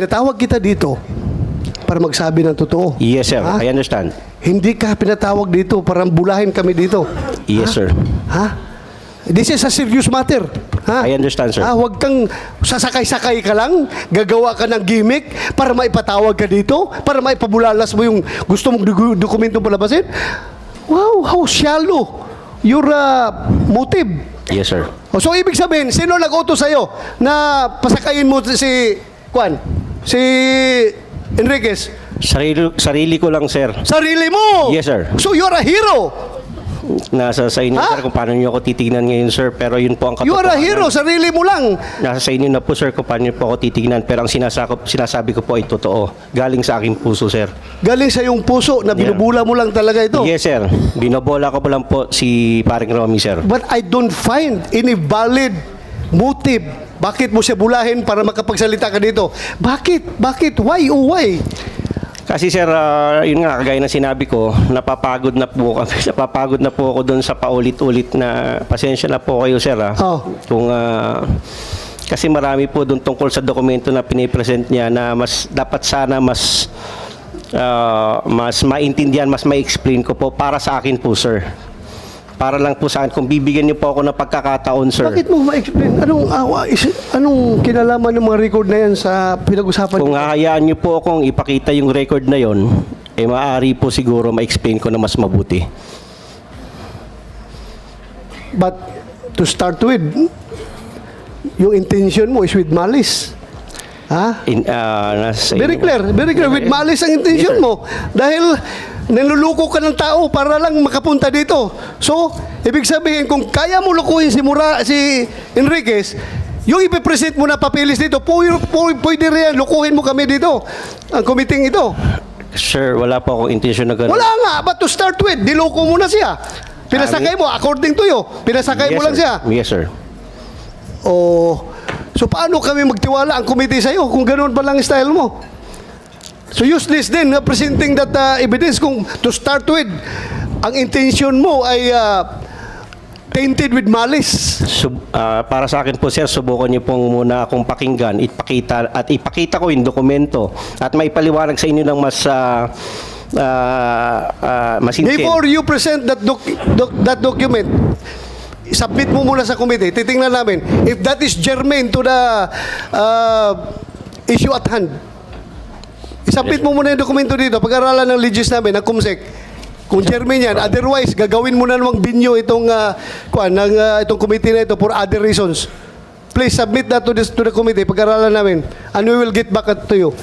pinatawag kita dito para magsabi ng totoo. Yes, sir. Ha? I understand. Hindi ka pinatawag dito para bulahin kami dito. Yes, sir. Ha? This is a serious matter. Ha? I understand, sir. Ha? Huwag kang sasakay-sakay ka lang, gagawa ka ng gimmick para maipatawag ka dito, para maipabulalas mo yung gusto mong doku- dokumento palabasin. Wow, how shallow your uh, motive. Yes, sir. O, so, ibig sabihin, sino nag-utos sa'yo na pasakayin mo si, Juan, si Enriquez? Sarili, sarili ko lang, sir. Sarili mo! Yes, sir. So, you're a hero! Nasa sa inyo, Ha? sir, kung paano niyo ako titignan ngayon, sir. Pero yun po ang You are a katotohanan. hero, sarili mo lang. Nasa sa inyo na po, sir, kung paano niyo po ako titignan. Pero ang sinasakop, sinasabi ko po ay totoo. Galing sa aking puso, sir. Galing sa iyong puso na binubula mo lang talaga ito. Yes, sir. Binobola ko po lang po si paring Romy, sir. But I don't find any valid motive. Bakit mo siya bulahin para makapagsalita ka dito? Bakit? Bakit? Why? Oh, why? Kasi sir, ah, yun nga, kagaya na sinabi ko, napapagod na po kami. napapagod na po ako doon sa paulit-ulit na pasensya na po kayo, sir. ah. Oh. Kung, ah, kasi marami po doon tungkol sa dokumento na pinipresent niya na mas dapat sana mas ah, mas maintindihan, mas ma-explain ko po para sa akin po, sir. Para lang po sa akin, kung bibigyan niyo po ako ng pagkakataon, sir. Bakit mo ma-explain? Anong, awa, is, anong kinalaman ng mga record na yan sa pinag-usapan? Kung hahayaan niyo po akong ipakita yung record na yon, eh maaari po siguro ma-explain ko na mas mabuti. But to start with, yung intention mo is with malice. Ha? In, nasa Very clear, very clear. With malice ang intention Yes, mo. Dahil niluluko ka ng tao para lang makapunta dito. So, ibig sabihin, kung kaya mo lukuhin si Mura, si Enriquez, yung ipipresent mo na papilis dito, pwede, rin yan, lukuhin mo kami dito. Ang committee ito. Sir, wala po akong intention na gano'n. Wala nga, but to start with, diloko mo na siya. Pinasakay mo, according to you, pinasakay Yes, mo lang sir. siya. Yes, sir. Oh, so paano kami magtiwala ang committee sa'yo kung ganoon pa lang ang style mo? So useless din na presenting that uh, evidence kung to start with, ang intention mo ay uh, tainted with malice. Sub, ah, para sa akin po, sir, subukan niyo pong muna akong pakinggan, ipakita, at ipakita ko yung dokumento at may paliwanag sa inyo ng mas uh, masinsin. Before you present that, doc- doc- that document, submit mo muna sa committee. Titingnan namin if that is germane to the uh, issue at hand. Isubmit mo muna yung dokumento dito. Pag-aralan ng legis namin, ng CUMSEC. Kung germane yan, otherwise, gagawin mo na namang binyo itong, uh, kuan, ng, uh, itong committee na ito for other reasons. Please submit that to, this, to the committee. Pag-aralan namin. And we will get back to you.